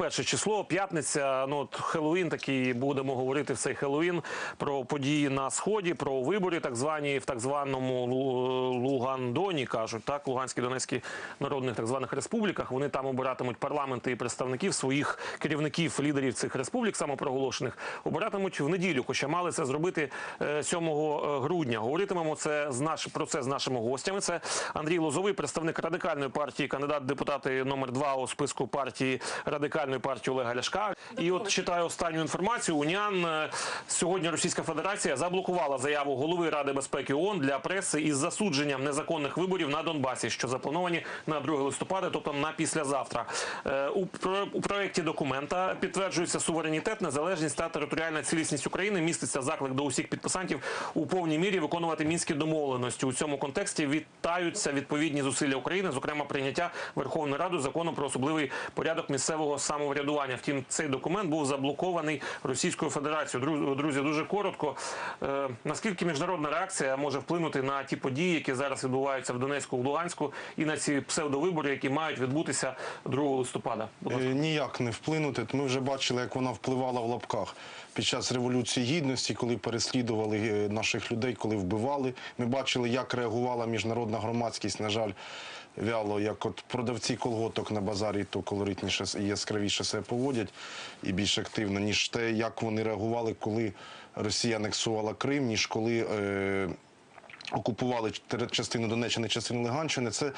21 число, п'ятниця. Ну от Хеллоуін такий будемо говорити в цей Хеллоуін про події на сході, про вибори, так звані в так званому Лу- Лугандоні кажуть, так Луганській Донецькій народних так званих республіках. Вони там обиратимуть парламенти і представників своїх керівників, лідерів цих республік, самопроголошених, обиратимуть в неділю. Хоча мали це зробити е, 7 грудня. Говоритимемо це з наш про це з нашими гостями. Це Андрій Лозовий, представник радикальної партії, кандидат депутати номер 2 у списку партії радикальної партії Олега Ляшка. І от читаю останню інформацію. УНЯН е, сьогодні Російська Федерація заблокувала заяву голови Ради безпеки ООН для преси із засудженням незаконних виборів на Донбасі, що заплановані на 2 листопада, тобто на післязавтра. Е, У, у проєкті документа підтверджується суверенітет, незалежність та територіальна цілісність України. Міститься заклик до усіх підписантів у повній мірі виконувати мінські домовленості. У цьому контексті вітаються відповідні зусилля України, зокрема прийняття Верховною Радою закону про особливий порядок місцевого самоврядування. Втім, цей документ був заблокований Російською Федерацією. Друзі, друзі, дуже коротко. Е, наскільки міжнародна реакція може вплинути на ті події, які зараз відбуваються в Донецьку, в Луганську, і на ці псевдовибори, які мають відбутися 2 листопада? Е, Ніяк не вплинути. Ми вже бачили, як вона впливала в лапках під час революції гідності, коли переслідували е, наших людей, коли вбивали. Ми бачили, як реагувала міжнародна громадськість. На жаль, вяло, як от продавці колготок на базарі, то колоритніше і яскравіше себе поводять і більш активно, ніж те, як вони реагували, коли Росія анексувала Крим, ніж коли. Е- окупували частину Донеччини, частину Луганщини, це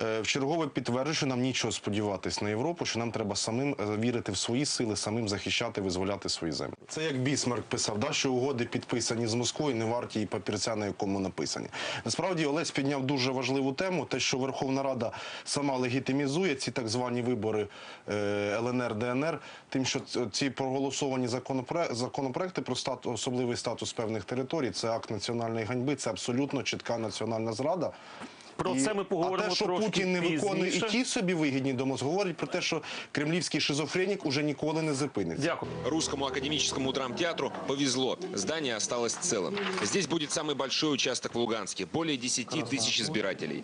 е, в чергове підтверджує, що нам нічого сподіватись на Європу, що нам треба самим е, вірити в свої сили, самим захищати, визволяти свої землі. Це як Бісмарк писав, да, що угоди підписані з Москвою, не варті і папірця, на якому написані. Насправді Олесь підняв дуже важливу тему, те, що Верховна Рада сама легітимізує ці так звані вибори е, ЛНР, ДНР, тим, що ці проголосовані законопроекти про стат, особливий статус певних територій, це акт національної ганьби, це абсолютно чітка національна зрада. Про це ми поговоримо А те, що трошки Путін не виконує і пізніше. ті собі вигідні домос, говорить про те, що кремлівський шизофренік уже ніколи не зупиниться. Дякую. Русскому академическому драмтеатру повезло. Здание осталось целым. Здесь будет самый большой участок в Луганске. Более 10 тысяч избирателей.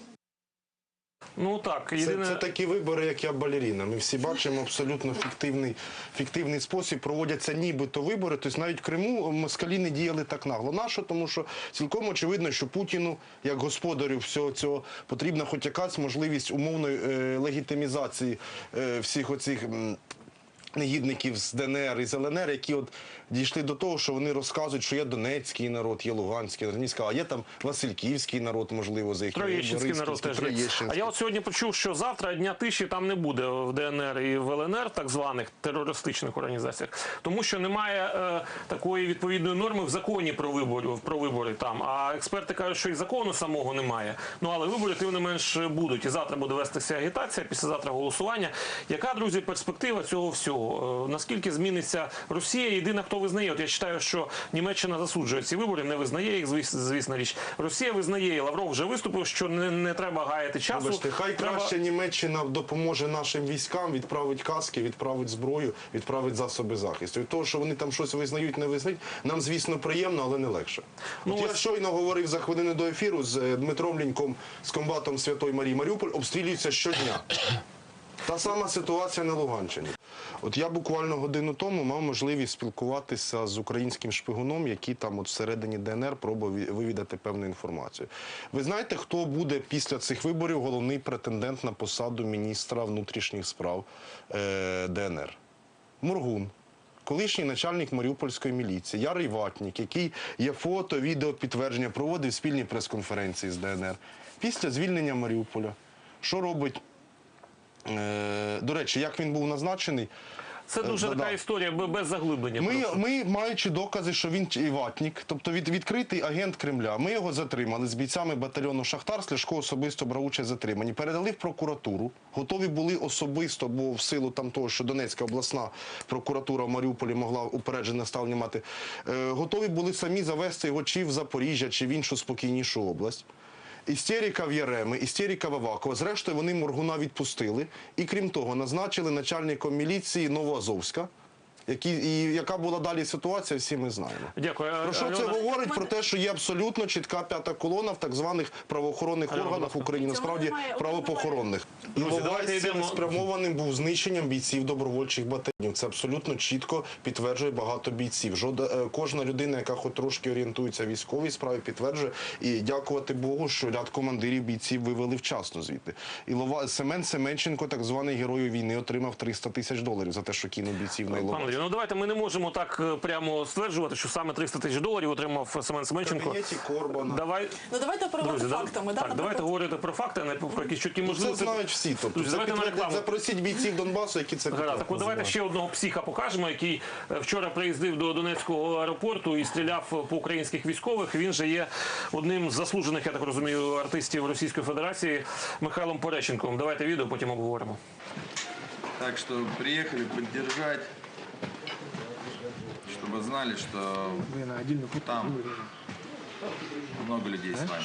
Ну так, Це, єдине... це такі вибори, як я балеріна. Ми всі бачимо абсолютно фіктивний, фіктивний спосіб. Проводяться нібито вибори. Тобто навіть в Криму москалі не діяли так нагло. Нащо? Тому що цілком очевидно, що Путіну, як господарю всього цього, потрібна хоч якась можливість умовної е, легітимізації е, всіх оцих. м, Негідників з ДНР і з ЛНР, які от дійшли до того, що вони розказують, що є Донецький народ, є Луганський народ. А є там Васильківський народ, можливо, за їхнім Троєщинський народ теж є. А я от сьогодні почув, що завтра дня тиші там не буде в ДНР і в ЛНР, так званих терористичних організаціях, тому що немає е, такої відповідної норми в законі про вибори про вибори там. А експерти кажуть, що і закону самого немає. Ну але вибори тим не менш будуть. І завтра буде вестися агітація, післязавтра голосування. Яка друзі перспектива цього всього? Е, наскільки зміниться Росія? Єдина хто визнає? От я вважаю, що Німеччина засуджує ці вибори, не визнає їх, звіс- звісна річ. Росія визнає, і Лавров вже виступив, що не, не треба гаяти часу. Вибачте, хай Треба- краще Німеччина допоможе нашим військам, відправить каски, відправить зброю, відправить засоби захисту. Від того, що вони там щось визнають, не визнають, нам, звісно, приємно, але не легше. Ну, От я щойно говорив за хвилину до ефіру з е, Дмитром Ліньком, з комбатом Святої Марії. Маріуполь обстрілюється щодня. Та сама ситуація на Луганщині. От я буквально годину тому мав можливість спілкуватися з українським шпигуном, який там от всередині ДНР пробував вивідати певну інформацію. Ви знаєте, хто буде після цих виборів головний претендент на посаду міністра внутрішніх справ е, ДНР? Моргун. Колишній начальник Маріупольської міліції, Ярий Ватнік, який є фото, відео підтвердження, проводив спільні прес-конференції з ДНР. Після звільнення Маріуполя, що робить До речі, як він був назначений, Це дуже Е, така да. історія без заглиблення. ми, просто. ми маючи докази, що він і ватнік, тобто від, відкритий агент Кремля. Ми його затримали з бійцями батальйону Шахтар. Сляшко особисто брав участь в затриманні. Передали в прокуратуру. Готові були особисто, бо в силу там того, що Донецька обласна прокуратура в Маріуполі могла упереджене ставлення мати. Е, готові були самі завести його чи в Запоріжжя, чи в іншу спокійнішу область. Істерика в Яреми, істерика в Авакова. Зрештою, вони Моргуна відпустили. І крім того, назначили начальником міліції Новоазовська. Які, і яка була далі ситуація, всі ми знаємо. Дякую. Про що це говорить? Про те, що є абсолютно чітка п'ята колона в так званих правоохоронних Альона, органах. України, Цього насправді немає. Правопохоронних. Давайте йдемо. спрямованим був знищенням бійців добровольчих батальйонів. Це абсолютно чітко підтверджує багато бійців. Жода, е, кожна людина, яка хоч трошки орієнтується в військовій справі, підтверджує. І дякувати Богу, що ряд командирів бійців вивели вчасно звідти. Ілова Семен Семенченко, так званий герой війни, отримав 300 тисяч доларів за те, що кинув бійців на Іловайськ. Ну давайте ми не можемо так е, прямо стверджувати, що саме 300 тисяч доларів отримав Семен Семенченко. кабінеті Корбана. Давай, Ну давайте оперувати друзі, да- фактами. да, так, давайте наприклад. говорити про факти, а не про якісь чуткі Це можливості. знають всі. Тобто, Друзі, давайте на підтвердять. рекламу. Запросіть бійців Донбасу, які це Гаразд, так от давайте ще одного психа покажемо, який е, вчора приїздив до Донецького аеропорту і стріляв по українських військових. Він же є одним з заслужених, я так розумію, артистів Російської Федерації Михайлом Пореченком. Давайте відео, потім обговоримо. Так что приехали поддержать, чтобы знали, что там много людей с вами.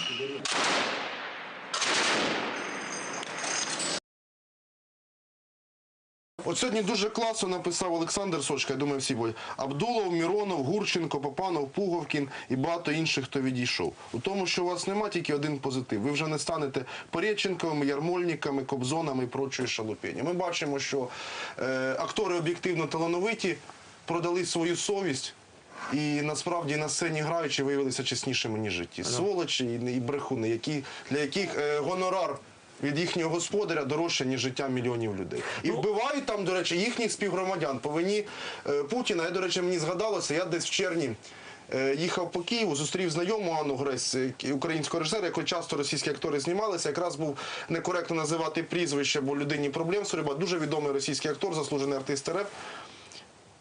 От сьогодні дуже класно написав Олександр Сочка, я думаю, всі будуть. Абдулов, Міронов, Гурченко, Попанов, Пуговкін і багато інших, хто відійшов. У тому, що у вас нема тільки один позитив. Ви вже не станете Порєченковими, Ярмольниками, Кобзонами і прочою шалупені. Ми бачимо, що е, актори об'єктивно талановиті, продали свою совість. І насправді на сцені граючи виявилися чеснішими, ніж житті. Сволочі і, брехуни, які, для яких е, гонорар від їхнього господаря дорожче, ніж життя мільйонів людей. І вбивають там, до речі, їхніх співгромадян по вині е, Путіна. Я, до речі, мені згадалося, я десь в червні. е, Їхав по Києву, зустрів знайому Анну Гресь, е, українського режисера, якою часто російські актори знімалися. Якраз був некоректно називати прізвище, бо людині проблем суріба. Дуже відомий російський актор, заслужений артист РФ.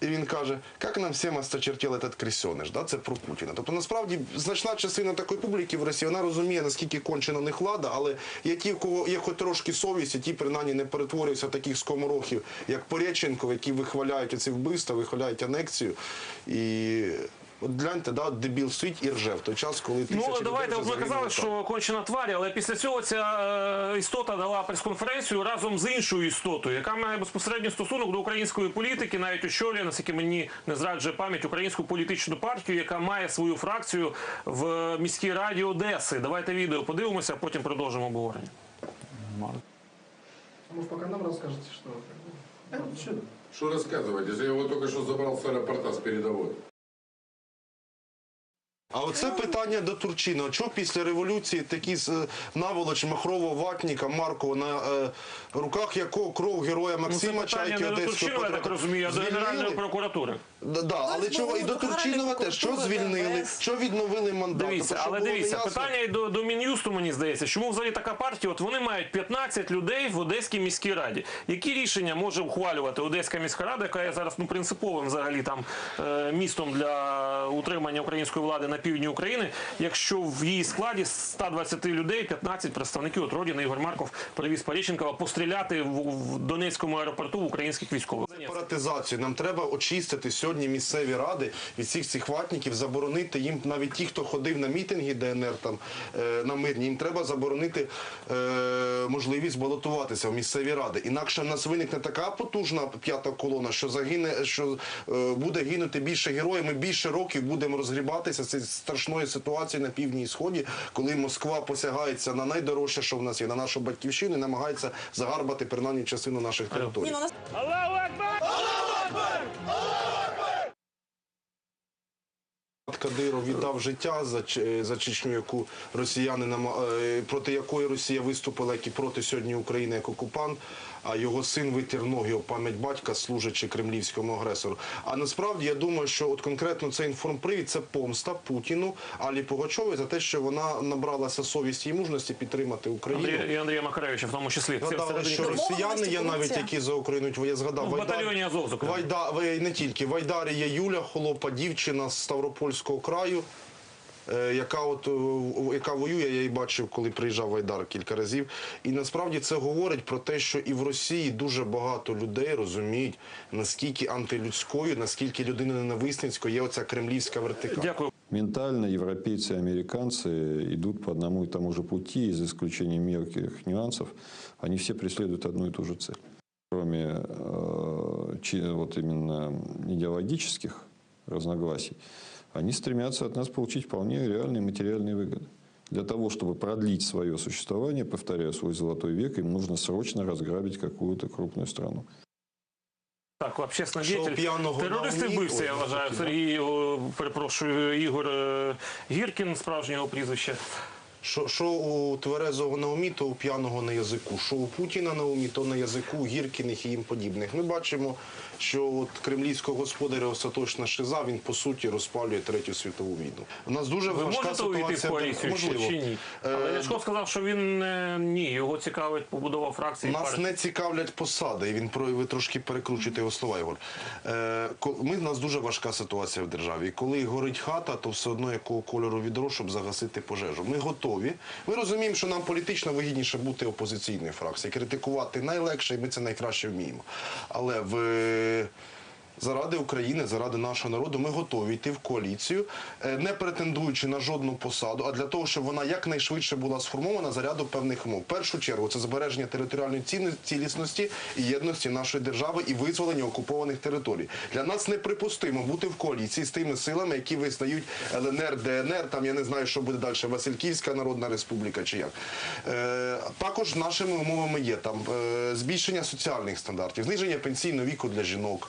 І він каже, як нам всім осточертів этот кресьониш, да? це про Путіна. Тобто насправді значна частина такої публіки в Росії, вона розуміє, наскільки кончена них влада, але є ті, у кого є хоч трошки совісті, ті принаймні не перетворюються таких скоморохів, як Пореченко, які вихваляють оці вбивства, вихваляють анексію. І от гляньте, да, дебіл стоїть і рже в той час, коли тисячі Ну людей давайте вже от ви загинули казали, там. що кончена тварі, але після цього ця е, істота дала прес-конференцію разом з іншою істотою, яка має безпосередньо стосунок до української політики, навіть очолює, наскільки мені не зраджує пам'ять, українську політичну партію, яка має свою фракцію в міській раді Одеси. Давайте відео подивимося, а потім продовжимо обговорення. Может, пока нам расскажете, что... как бы, Что рассказывать, если я его только что забрал с аэропорта с передовой? А оце питання до Турчина. Чого після революції такі е, наволоч Махрова, Ватніка, Маркова, на е, руках якого кров героя Ну, це Максима питання Чайки не до Одеського я так розумію, а до? Генеральної прокуратури. Да, да, але чого і до Турчинова теж що звільнили, що відновили мандат. Дивіться, але дивіться, питання і до, до Мін'юсту, мені здається, чому взагалі така партія? От вони мають 15 людей в Одеській міській раді. Які рішення може ухвалювати Одеська міська рада, яка є зараз ну, принциповим взагалі там е, містом для утримання української влади на півдні України, якщо в її складі з 120 людей 15 представників от Родіна Ігор Марков привіз Паріченкова постріляти в, в Донецькому аеропорту в українських військових. Сепаратизацію. Нам треба очистити сьогодні місцеві ради від всіх цих ватників, заборонити їм навіть ті, хто ходив на мітинги ДНР там е, на мирні, їм треба заборонити е, можливість балотуватися в місцеві ради. Інакше в нас виникне така потужна п'ята колона, що загине, що е, буде гинути більше героїв. Ми більше років будемо розгрібатися з цієї страшної ситуації на півдні і сході, коли Москва посягається на найдорожче, що в нас є, на нашу батьківщину, і намагається загарбати принаймні частину наших територій. Ну, у нас Кадиров віддав життя за, Ч- за Чечню, яку росіяни е, проти якої Росія виступила, як і проти сьогодні України як окупант. А його син витір ноги об пам'ять батька, служачи кремлівському агресору. А насправді я думаю, що от конкретно цей інформпривід це помста Путіну Алі Пугачовій за те, що вона набралася совісті і мужності підтримати Україну. Андрій, і Андрія Макаревича в тому числі. Згадали, що росіяни є навіть, які за Україну. Я згадав Ну, в батальйоні Азов. Вайда, ви- не тільки. В Айдарі є Юля Холопа, дівчина з Ставропольського краю, яка от е, яка воює, я її бачив, коли приїжджав в Айдар кілька разів. І насправді це говорить про те, що і в Росії дуже багато людей розуміють, наскільки антилюдською, наскільки людиноненависницькою є оця кремлівська вертикаль. Дякую. Ментально европейцы и американцы идут по одному и тому же пути, за исключением мелких нюансов. Они все преследуют одну и ту же цель. Кроме э, чи- вот именно идеологических разногласий, они стремятся от нас получить вполне реальные материальные выгоды. Для того, чтобы продлить свое существование, повторяю, свой золотой век, им нужно срочно разграбить какую-то крупную страну. Так, общественний Що діятель. п'яного Терористи на вбився, я Ой, вважаю. такі, Сергій, о, перепрошую, Ігор е, Гіркін, справжнього прізвища. Що, що у Тверезого на умі, то у п'яного на язику. Що у Путіна на умі, то на язику Гіркіних і їм подібних. Ми бачимо, що от кремлівського господаря остаточна шиза, він по суті розпалює третю світову війну. У нас дуже Ви важка можете увійти в ситуація. коаліцію Можливо. чи ні? Але Е, Ляшко сказав, що він е, ні, його цікавить побудова фракції. Нас партії. не цікавлять посади, і він про ви трошки перекручуєте його слова, Ігор. Е, ми, в нас дуже важка ситуація в державі. І коли горить хата, то все одно якого кольору відро, щоб загасити пожежу. Ми готові. Ми розуміємо, що нам політично вигідніше бути опозиційною фракцією. Критикувати найлегше, і ми це найкраще вміємо. Але в Заради України, заради нашого народу, ми готові йти в коаліцію, е, не претендуючи на жодну посаду, а для того, щоб вона якнайшвидше була сформована за ряду певних умов. Першу чергу це збереження територіальної цілісності і єдності нашої держави і визволення окупованих територій. Для нас неприпустимо бути в коаліції з тими силами, які визнають ЛНР, ДНР, там я не знаю, що буде далі, Васильківська Народна Республіка чи як. Е, також нашими умовами є там е, збільшення соціальних стандартів, зниження пенсійного віку для жінок,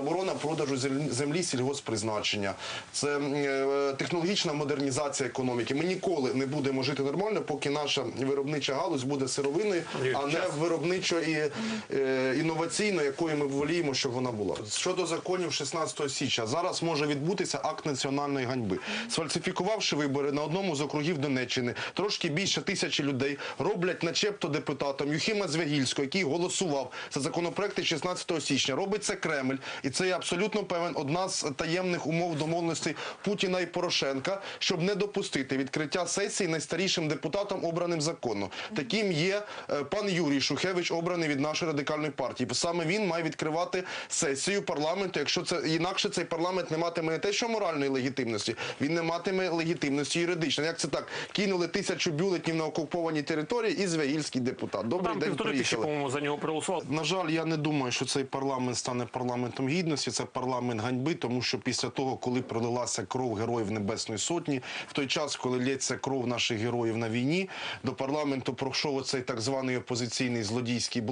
заборона продажу землі сільгосппризначення, це е, технологічна модернізація економіки. Ми ніколи не будемо жити нормально, поки наша виробнича галузь буде сировинною, Андрій, а не виробничо і е, інноваційною, якою ми воліємо, щоб вона була. Щодо законів 16 січня, зараз може відбутися акт національної ганьби. Сфальсифікувавши вибори на одному з округів Донеччини, трошки більше тисячі людей роблять начебто депутатом Юхіма Звягільського, який голосував за законопроекти 16 січня. Робить це Кремль, і це я абсолютно певен одна з таємних умов домовленостей Путіна і Порошенка, щоб не допустити відкриття сесії найстарішим депутатом, обраним законно. Таким є е, пан Юрій Шухевич, обраний від нашої радикальної партії. Саме він має відкривати сесію парламенту. Якщо це інакше цей парламент не матиме не те, що моральної легітимності, він не матиме легітимності юридичної. Як це так? Кинули тисячу бюлетнів на окупованій території і звягільський депутат. Добрий Там день, півтори тисячі, за нього проголосували. На жаль, я не думаю, що цей парламент стане парламентом гідності. Це парламент ганьби, тому що після того, коли пролилася кров героїв Небесної Сотні, в той час, коли лється кров наших героїв на війні, до парламенту пройшов оцей так званий опозиційний злодійський блок.